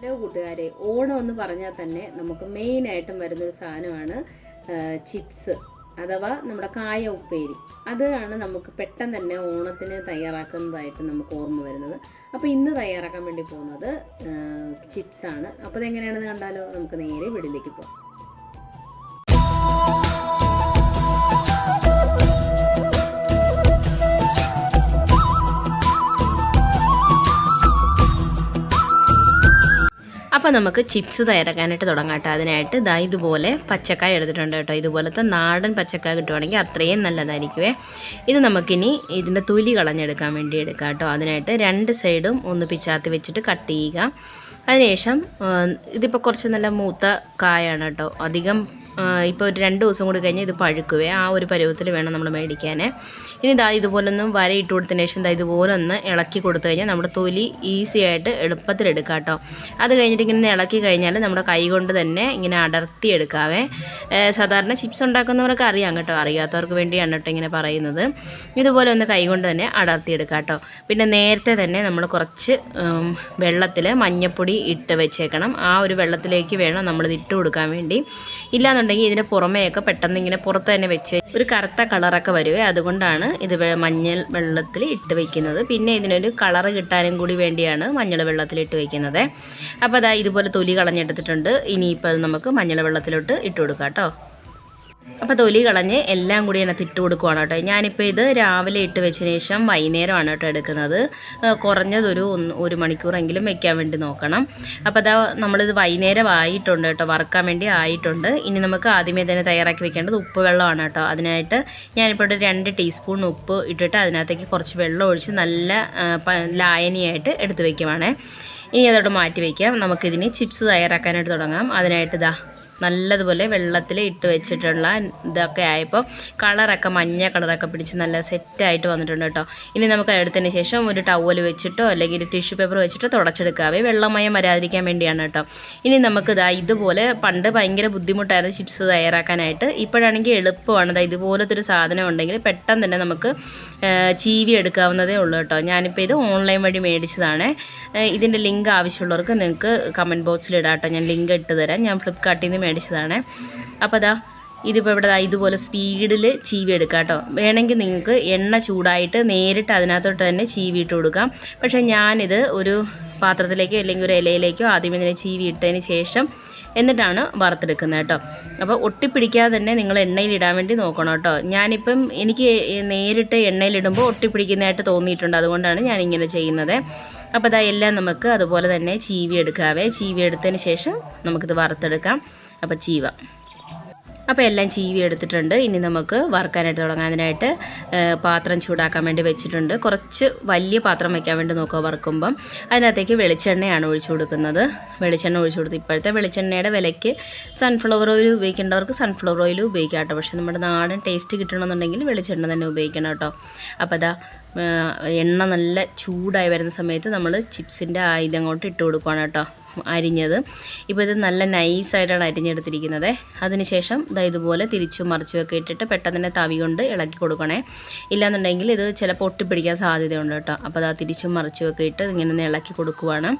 Hello കൂട്ടുകാരെ ഓണം എന്ന് പറഞ്ഞാൽ തന്നെ നമുക്ക് മെയിനായിട്ടും വരുന്നൊരു സാധനമാണ് ചിപ്സ് അഥവാ നമ്മുടെ കായ ഉപ്പേരി. അതാണ് നമുക്ക് പെട്ടെന്ന് തന്നെ ഓണത്തിന് തയ്യാറാക്കുന്നതായിട്ട് നമുക്ക് ഓർമ്മ വരുന്നത്. അപ്പോൾ ഇന്ന് തയ്യാറാക്കാൻ വേണ്ടി പോകുന്നത് ചിപ്സാണ് അപ്പോൾ അതെങ്ങനെയാണെന്ന് കണ്ടാലോ? നമുക്ക് നേരെ വീട്ടിലേക്ക് പോകാം. അപ്പോൾ നമുക്ക് ചിപ്സ് തയ്യാറാക്കാനായിട്ട് തുടങ്ങാട്ടോ അതിനായിട്ട് ദാ ഇതുപോലെ പച്ചക്കായ എടുത്തിട്ടുണ്ട് കേട്ടോ. ഇതുപോലത്തെ നാടൻ പച്ചക്കായ കിട്ടുവാണെങ്കിൽ അത്രയും നല്ലതായിരിക്കുമേ ഇത് നമുക്കിനി ഇതിന്റെ തൊലി കളഞ്ഞെടുക്കാൻ വേണ്ടി എടുക്കാം കേട്ടോ. അതിനായിട്ട് രണ്ട് സൈഡും ഒന്ന് പിച്ചാത്തി വെച്ചിട്ട് കട്ട് ചെയ്യുക. അതിനുശേഷം ഇതിപ്പോൾ കുറച്ച് നല്ല മൂത്ത കായാണ് കേട്ടോ. അധികം ഇപ്പോൾ ഒരു രണ്ട് ദിവസം കൂടി കഴിഞ്ഞ് ഇത് പഴുക്കുവേ. ആ ഒരു പരുവത്തിൽ വേണം നമ്മൾ മേടിക്കാൻ ഇനി ഇതാ ഇതുപോലൊന്ന് വര ഇട്ട് കൊടുത്തതിന് ശേഷം ഇതാ ഇതുപോലെ ഒന്ന് ഇളക്കി കൊടുത്തു കഴിഞ്ഞാൽ നമ്മുടെ തൊലി ഈസി ആയിട്ട് എളുപ്പത്തിൽ എടുക്കാം കേട്ടോ അത് കഴിഞ്ഞിട്ട് ഇങ്ങനെ ഇളക്കി കഴിഞ്ഞാൽ നമ്മുടെ കൈ കൊണ്ട് തന്നെ ഇങ്ങനെ അടർത്തി എടുക്കാവേ. സാധാരണ ചിപ്സ് ഉണ്ടാക്കുന്നവർക്ക് അറിയാം കേട്ടോ. അറിയാത്തവർക്ക് വേണ്ടിയാണ് കേട്ടോ ഇങ്ങനെ പറയുന്നത്. ഇതുപോലെ ഒന്ന് കൈ കൊണ്ട് തന്നെ അടർത്തി എടുക്കാം കേട്ടോ പിന്നെ നേരത്തെ തന്നെ നമ്മൾ കുറച്ച് വെള്ളത്തിൽ മഞ്ഞപ്പൊടി ഇട്ട് വെച്ചേക്കണം. ആ ഒരു വെള്ളത്തിലേക്ക് വേണം നമ്മളിത് ഇട്ട് കൊടുക്കാൻ വേണ്ടി. ഇല്ലാന്നുണ്ടെങ്കിൽ ഇതിന്റെ പുറമേയൊക്കെ പെട്ടെന്ന് ഇങ്ങനെ പുറത്ത് തന്നെ വെച്ച് ഒരു കറുത്ത കളറൊക്കെ വരുവേ അതുകൊണ്ടാണ് ഇത് മഞ്ഞൾ വെള്ളത്തിൽ ഇട്ട് വെക്കുന്നത്. പിന്നെ ഇതിനൊരു കളർ കിട്ടാനും കൂടി വേണ്ടിയാണ് മഞ്ഞൾ വെള്ളത്തിൽ ഇട്ട് വെക്കുന്നത്. അപ്പോൾ അതാ ഇതുപോലെ തൊലി കളഞ്ഞെടുത്തിട്ടുണ്ട്. ഇനിയിപ്പോൾ അത് നമുക്ക് മഞ്ഞൾ വെള്ളത്തിലോട്ട് ഇട്ട് കൊടുക്കാം കേട്ടോ. അപ്പോൾ തൊലി കളഞ്ഞ് എല്ലാം കൂടി അതിനകത്ത് ഇട്ട് കൊടുക്കുവാണ് കേട്ടോ. ഞാനിപ്പോൾ ഇത് രാവിലെ ഇട്ട് വെച്ചതിന് ശേഷം വൈകുന്നേരമാണ് കേട്ടോ എടുക്കുന്നത്. കുറഞ്ഞതൊരു ഒന്ന് ഒരു മണിക്കൂറെങ്കിലും വെക്കാൻ വേണ്ടി നോക്കണം. അപ്പോൾ അതാ നമ്മളിത് വൈകുന്നേരം ആയിട്ടുണ്ട് കേട്ടോ. വറുക്കാൻ വേണ്ടി ആയിട്ടുണ്ട്. ഇനി നമുക്ക് ആദ്യമേ തന്നെ തയ്യാറാക്കി വെക്കേണ്ടത് ഉപ്പ് വെള്ളമാണ് കേട്ടോ. അതിനായിട്ട് ഞാനിപ്പോൾ ഒരു രണ്ട് ടീസ്പൂൺ ഉപ്പ് ഇട്ടിട്ട് അതിനകത്തേക്ക് കുറച്ച് വെള്ളം ഒഴിച്ച് നല്ല ലായനിയായിട്ട് എടുത്ത് വെക്കുവാണേ. ഇനി അതോടെ മാറ്റി വയ്ക്കാം നമുക്കിതിന് ചിപ്സ് തയ്യാറാക്കാനായിട്ട് തുടങ്ങാം. അതിനായിട്ട് ഇതാ നല്ലതുപോലെ വെള്ളത്തിൽ ഇട്ട് വെച്ചിട്ടുള്ള ഇതൊക്കെ ആയപ്പോൾ കളറൊക്കെ മഞ്ഞ കളറൊക്കെ പിടിച്ച് നല്ല സെറ്റായിട്ട് വന്നിട്ടുണ്ട് കേട്ടോ. ഇനി നമുക്ക് എടുത്തതിന് ശേഷം ഒരു ടവൽ വെച്ചിട്ടോ അല്ലെങ്കിൽ ടിഷ്യൂ പേപ്പർ വെച്ചിട്ടോ തുടച്ചെടുക്കാവേ വെള്ളമയം വരാതിരിക്കാൻ വേണ്ടിയാണ് കേട്ടോ. ഇനി നമുക്ക് ഇതാ ഇതുപോലെ പണ്ട് ഭയങ്കര ബുദ്ധിമുട്ടായിരുന്നു ചിപ്സ് തയ്യാറാക്കാനായിട്ട്. ഇപ്പോഴാണെങ്കിൽ എളുപ്പമാണ്. ഇതാ ഇതുപോലത്തെ ഒരു സാധനം ഉണ്ടെങ്കിൽ പെട്ടെന്ന് തന്നെ നമുക്ക് ചീവി എടുക്കാവുന്നതേ ഉള്ളൂ കേട്ടോ. ഞാനിപ്പോൾ ഇത് ഓൺലൈൻ വഴി മേടിച്ചതാണ്. ഇതിന്റെ ലിങ്ക് ആവശ്യമുള്ളവർക്ക് നിങ്ങൾക്ക് കമന്റ് ബോക്സിൽ ഇടാം കേട്ടോ. ഞാൻ ലിങ്ക് ഇട്ട് തരാം. ഞാൻ ഫ്ലിപ്കാർട്ടിൽ നിന്ന് മേടിച്ചതാണ്. അപ്പോൾ അതാ ഇതിപ്പോൾ ഇവിടെ ഇതുപോലെ സ്പീഡിൽ ചീവി എടുക്കാം കേട്ടോ. വേണമെങ്കിൽ നിങ്ങൾക്ക് എണ്ണ ചൂടായിട്ട് നേരിട്ട് അതിനകത്തോട്ട് തന്നെ ചീവി ഇട്ട് കൊടുക്കാം. പക്ഷേ ഞാനിത് ഒരു പാത്രത്തിലേക്കോ അല്ലെങ്കിൽ ഒരു ഇലയിലേക്കോ ആദ്യം ഇതിനെ ചീവി ഇട്ടതിന് ശേഷം എന്നിട്ടാണ് വറുത്തെടുക്കുന്നത് കേട്ടോ. അപ്പോൾ ഒട്ടിപ്പിടിക്കാതെ തന്നെ നിങ്ങൾ എണ്ണയിൽ ഇടാൻ വേണ്ടി നോക്കണം കേട്ടോ. ഞാനിപ്പം എനിക്ക് നേരിട്ട് എണ്ണയിലിടുമ്പോൾ ഒട്ടിപ്പിടിക്കുന്നതായിട്ട് തോന്നിയിട്ടുണ്ട്. അതുകൊണ്ടാണ് ഞാൻ ഇങ്ങനെ ചെയ്യുന്നത്. അപ്പോൾ അതാ എല്ലാം നമുക്ക് അതുപോലെ തന്നെ ചീവി എടുക്കാവേ. ചീവി എടുത്തതിന് ശേഷം നമുക്കിത് വറുത്തെടുക്കാം. അപ്പോൾ ചീവ. അപ്പോൾ എല്ലാം ചീവി എടുത്തിട്ടുണ്ട്. ഇനി നമുക്ക് വറുക്കാനായിട്ട് തുടങ്ങാനായിട്ട് പാത്രം ചൂടാക്കാൻ വേണ്ടി വെച്ചിട്ടുണ്ട്. കുറച്ച് വലിയ പാത്രം വയ്ക്കാൻ വേണ്ടി നോക്കുക വറുക്കുമ്പം. അതിനകത്തേക്ക് വെളിച്ചെണ്ണയാണ് ഒഴിച്ചു കൊടുക്കുന്നത്. വെളിച്ചെണ്ണ ഒഴിച്ചു കൊടുത്ത് ഇപ്പോഴത്തെ വെളിച്ചെണ്ണയുടെ വിലയ്ക്ക് സൺഫ്ലവർ ഓയിൽ ഉപയോഗിക്കേണ്ടവർക്ക് സൺഫ്ലവർ ഓയിൽ ഉപയോഗിക്കാം കേട്ടോ. പക്ഷേ നമ്മുടെ നാടൻ ടേസ്റ്റ് കിട്ടണമെന്നുണ്ടെങ്കിൽ വെളിച്ചെണ്ണ തന്നെ ഉപയോഗിക്കണം കേട്ടോ. അപ്പോൾ അതാ എണ്ണ നല്ല ചൂടായി വരുന്ന സമയത്ത് നമ്മൾ ചിപ്സിന്റെ ആയുധം അങ്ങോട്ട് ഇട്ട് കൊടുക്കുകയാണ് കേട്ടോ. അരിഞ്ഞത്. ഇപ്പോൾ ഇത് നല്ല നൈസായിട്ടാണ് അരിഞ്ഞെടുത്തിരിക്കുന്നത്. അതിനുശേഷം ഇതാ ഇതുപോലെ തിരിച്ചു മറിച്ചുമൊക്കെ ഇട്ടിട്ട് പെട്ടെന്ന് തന്നെ തവി കൊണ്ട് ഇളക്കി കൊടുക്കണേ. ഇല്ലാന്നുണ്ടെങ്കിൽ ഇത് ചിലപ്പോൾ ഒട്ടിപ്പിടിക്കാൻ സാധ്യതയുണ്ട് കേട്ടോ. അപ്പോൾ അത് തിരിച്ചും മറിച്ചുമൊക്കെ ഇട്ട് ഇങ്ങനെ ഇളക്കി കൊടുക്കുവാണ്.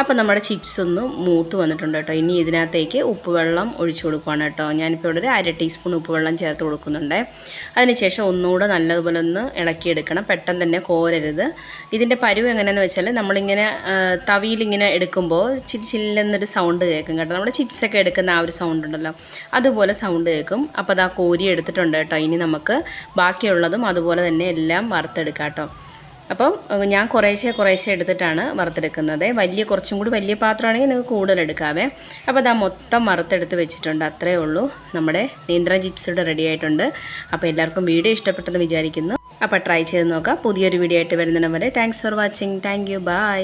അപ്പോൾ നമ്മുടെ ചിപ്സ് ഒന്ന് മൂത്ത് വന്നിട്ടുണ്ട് കേട്ടോ. ഇനി ഇതിനകത്തേക്ക് ഉപ്പുവെള്ളം ഒഴിച്ചു കൊടുക്കുകയാണ് കേട്ടോ. ഞാനിപ്പോൾ ഇവിടെ ഒരു അര ടീസ്പൂൺ ഉപ്പുവെള്ളം ചേർത്ത് കൊടുക്കുന്നുണ്ട്. അതിനുശേഷം ഒന്നുകൂടെ നല്ലതുപോലെ ഒന്ന് ഇളക്കിയെടുക്കണം. പെട്ടെന്ന് തന്നെ കോരരുത്. ഇതിന്റെ പരുവ് എങ്ങനെയാണെന്ന് വെച്ചാൽ നമ്മളിങ്ങനെ തവിയിലിങ്ങനെ എടുക്കുമ്പോൾ ചിരി ചില്ലെന്നൊരു സൗണ്ട് കേൾക്കും കേട്ടോ. നമ്മുടെ ചിപ്സൊക്കെ എടുക്കുന്ന ആ ഒരു സൗണ്ട് ഉണ്ടല്ലോ. അതുപോലെ സൗണ്ട് കേൾക്കും. അപ്പോൾ അത് ആ കോരി എടുത്തിട്ടുണ്ട് കേട്ടോ. ഇനി നമുക്ക് ബാക്കിയുള്ളതും അതുപോലെ തന്നെ എല്ലാം വറുത്തെടുക്കാം കേട്ടോ. അപ്പം ഞാൻ കുറേശ്ശെ കുറേശ്ശെ എടുത്തിട്ടാണ് വറുത്തെടുക്കുന്നത്. വലിയ കുറച്ചും കൂടി വലിയ പാത്രമാണെങ്കിൽ നിങ്ങൾക്ക് കൂടുതൽ എടുക്കാവേ. അപ്പോൾ അതാ മൊത്തം വറുത്തെടുത്ത് വെച്ചിട്ടുണ്ട്. അത്രയേ ഉള്ളൂ. നമ്മുടെ നീന്ത്ര ജിപ്സിയുടെ റെഡി ആയിട്ടുണ്ട്. അപ്പോൾ എല്ലാവർക്കും വീഡിയോ ഇഷ്ടപ്പെട്ടെന്ന് വിചാരിക്കുന്നു. അപ്പോൾ ട്രൈ ചെയ്ത് നോക്കാം. പുതിയൊരു വീഡിയോ ആയിട്ട് വരുന്നതിന് വരെ thanks for watching thank you bye